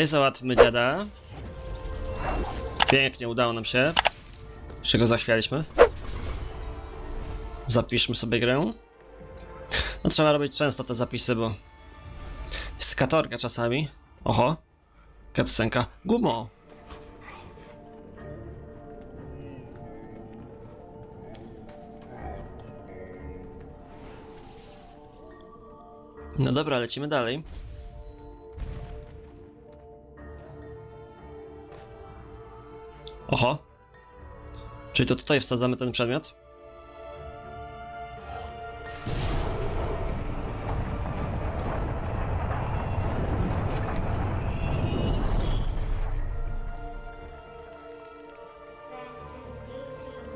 Okej, załatwmy dziada. Pięknie, udało nam się. Jeszcze go zachwialiśmy. Zapiszmy sobie grę. No trzeba robić często te zapisy, bo jest katorga czasami. Oho. Cutscenka. Gumo. No dobra, lecimy dalej. Oho. Czyli to tutaj wsadzamy ten przedmiot?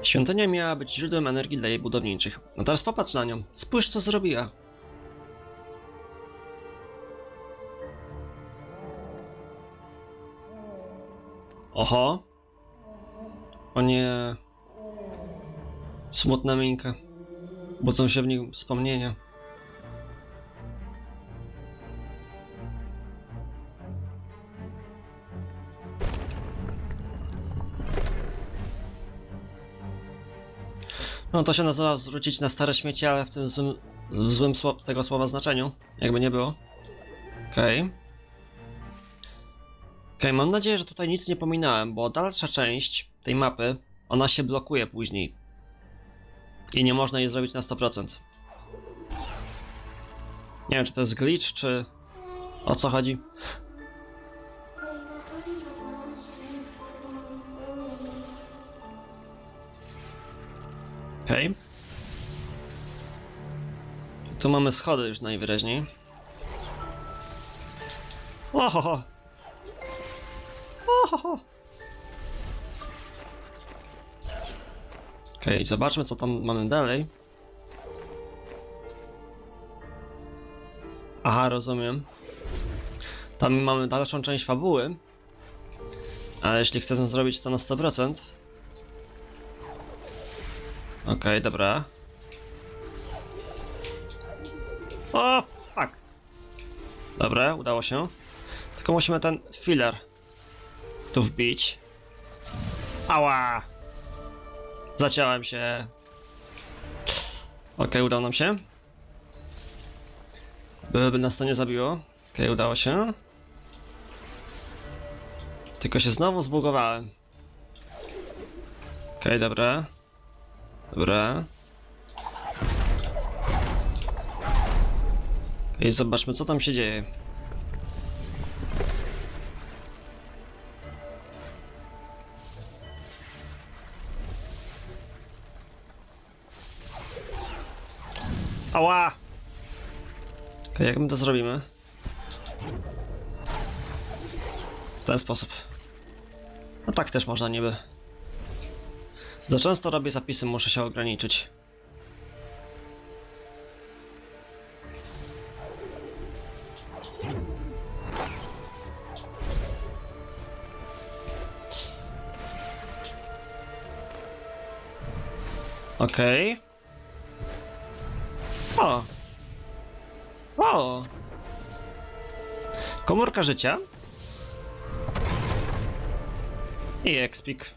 Świątynia miała być źródłem energii dla jej budowniczych. No teraz popatrz na nią. Spójrz, co zrobiła. Oho. O nie. Smutna minka. Budzą się w nim wspomnienia. No to się nazywa zwrócić na stare śmieci, ale w tym złym, złym sło- tego słowa znaczeniu. Jakby nie było. Okej. Okay. Okej, mam nadzieję, że tutaj nic nie pominąłem, bo dalsza część tej mapy, ona się blokuje później. I nie można jej zrobić na 100%. Nie wiem, czy to jest glitch, czy... O co chodzi? Okej. Okay. Tu mamy schody już najwyraźniej. Ohoho! Ohoho! Okej, okay, zobaczmy co tam mamy dalej. Aha, rozumiem. Tam mamy dalszą część fabuły. Ale jeśli chcę zrobić to na 100%... Okej, okay, dobra. O, fuck. Dobra, udało się. Tylko musimy ten filler tu wbić. Ała! Zaciąłem się. Okej, udało nam się. Byłoby nas to nie zabiło. Okej, udało się. Tylko się znowu zbugowałem. Okej, dobra. Dobra. Okej, zobaczmy co tam się dzieje. Ała! Okej, jak my to zrobimy? W ten sposób. No tak też można niby. Za często robię zapisy, muszę się ograniczyć. Okej. O! O! Komórka życia. I expik.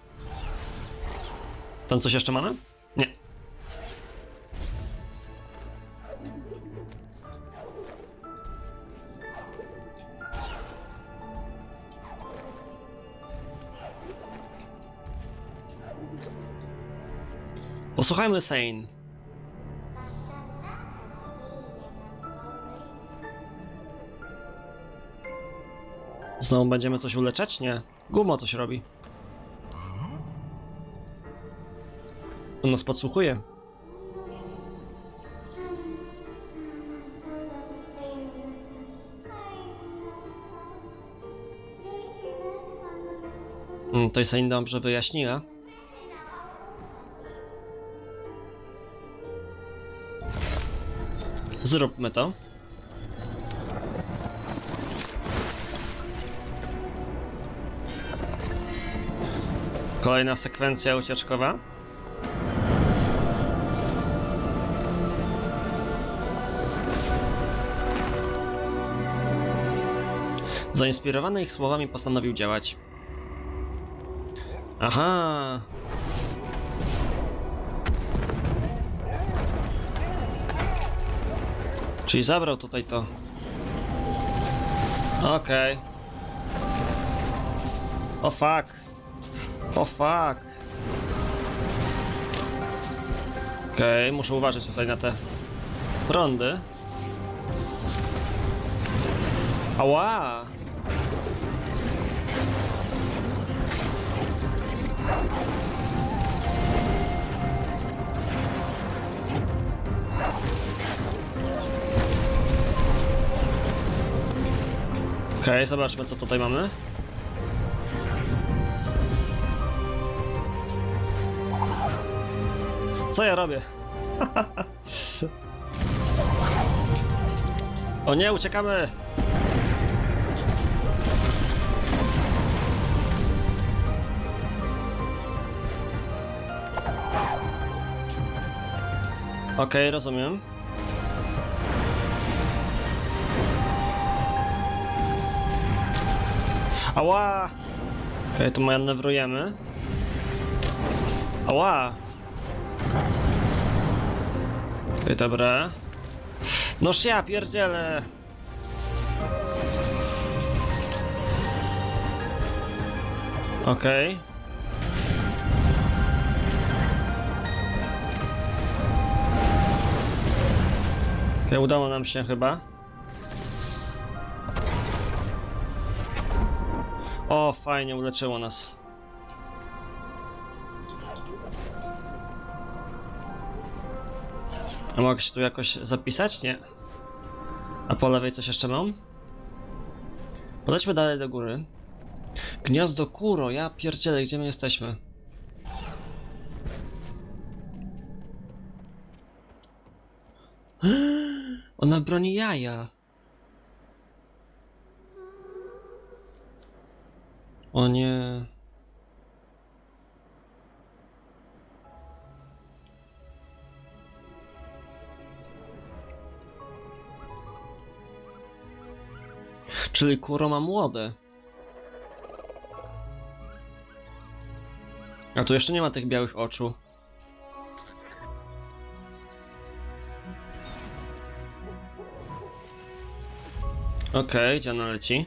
Tam coś jeszcze mamy? Nie. Posłuchajmy Sane. Znowu będziemy coś uleczać? Nie. Gumo coś robi. On nas podsłuchuje. Mm, to jest im dobrze wyjaśniła. Zróbmy to. Kolejna sekwencja ucieczkowa. Zainspirowany ich słowami postanowił działać. Aha! Czyli zabrał tutaj to. Okej. O fuck. O fuck. Okej, muszę uważać tutaj na te prądy. Ała! Okej, zobaczmy co tutaj mamy. Co ja robię? o nie, uciekamy! Okej, rozumiem. Ała! Okej, tu manewrujemy. Ała! Dobra. Noż ja pierdzielę! Okej. Okej, udało nam się chyba. O, fajnie, uleczyło nas. A mogę się tu jakoś zapisać? Nie. A po lewej coś jeszcze mam? Podejdźmy dalej do góry. Gniazdo Kuro, ja pierdzielę, gdzie my jesteśmy? Ona broni jaja. O nie. Czyli Kuro ma młode. A tu jeszcze nie ma tych białych oczu. Okej, gdzie ona leci?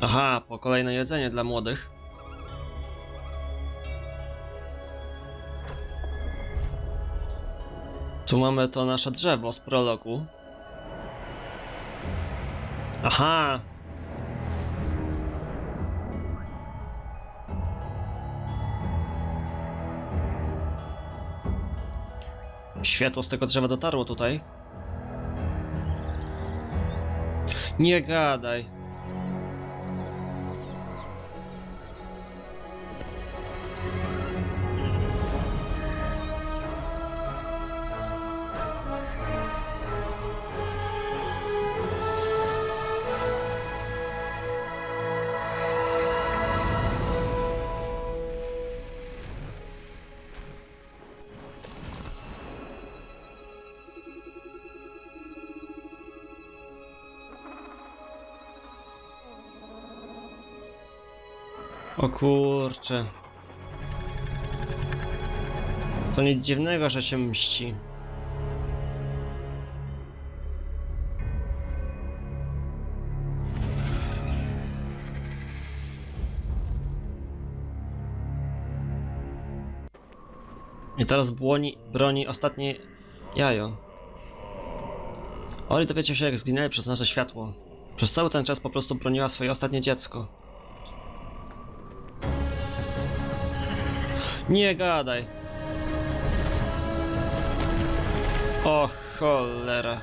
Aha, po kolejne jedzenie dla młodych. Tu mamy to nasze drzewo z prologu. Aha! Światło z tego drzewa dotarło tutaj. Nie gadaj. O kurcze. To nic dziwnego, że się mści. I teraz broni, broni ostatnie jajo. Ori dowiedział się, jak zginęli przez nasze światło. Przez cały ten czas po prostu broniła swoje ostatnie dziecko. Nie gadaj. O cholera.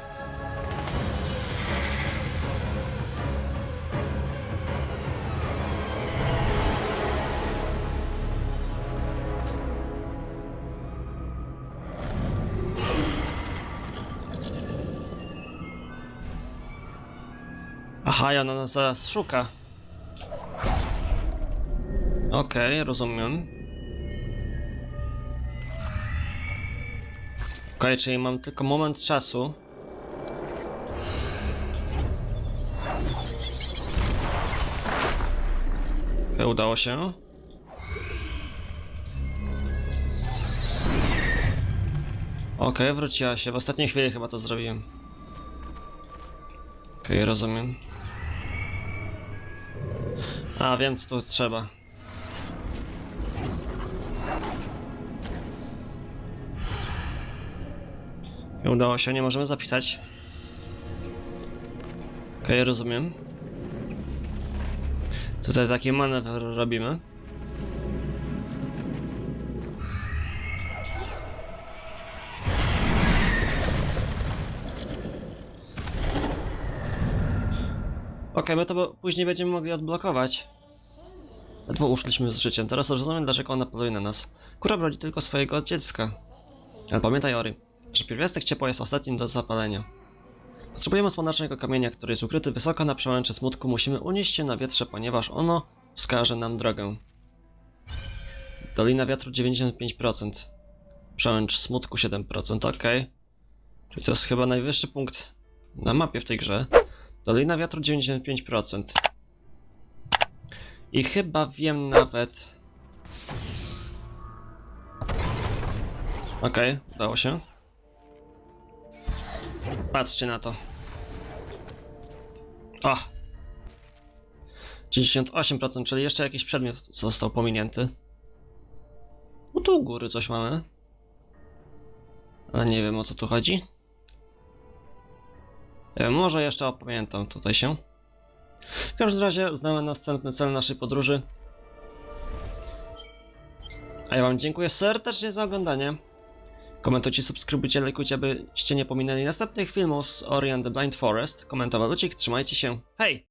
Aha, i ona nas zaraz szuka. Okej, rozumiem. Okej, czyli mam tylko moment czasu. Okej, udało się. Okej, wróciła się. W ostatniej chwili chyba to zrobiłem. Okej, rozumiem. A, wiem co tu trzeba. Udało się, nie możemy zapisać. Okej, rozumiem. Tutaj taki manewr robimy. Okej, my to później będziemy mogli odblokować. Ledwo uszliśmy z życiem. Teraz rozumiem, dlaczego ona poluje na nas. Kura broni tylko swojego dziecka. Ale pamiętaj, Ori, że pierwiastek ciepła jest ostatnim do zapalenia. Potrzebujemy słonecznego kamienia, który jest ukryty wysoko na przełęczy smutku. Musimy unieść się na wietrze, ponieważ ono wskaże nam drogę. Dolina wiatru 95%. Przełęcz smutku 7%, ok. Czyli to jest chyba najwyższy punkt na mapie w tej grze. Dolina wiatru 95%. I chyba wiem nawet... Okej, udało się. Patrzcie na to. O! 98%, czyli jeszcze jakiś przedmiot został pominięty. U tu u góry coś mamy. Ale nie wiem o co tu chodzi. E, może jeszcze opamiętam tutaj się. W każdym razie znamy następny cel naszej podróży. A ja wam dziękuję serdecznie za oglądanie. Komentujcie, subskrybujcie, lajkujcie, abyście nie pominęli następnych filmów z Ori and the Blind Forest. Komentował Lucik, trzymajcie się. Hej!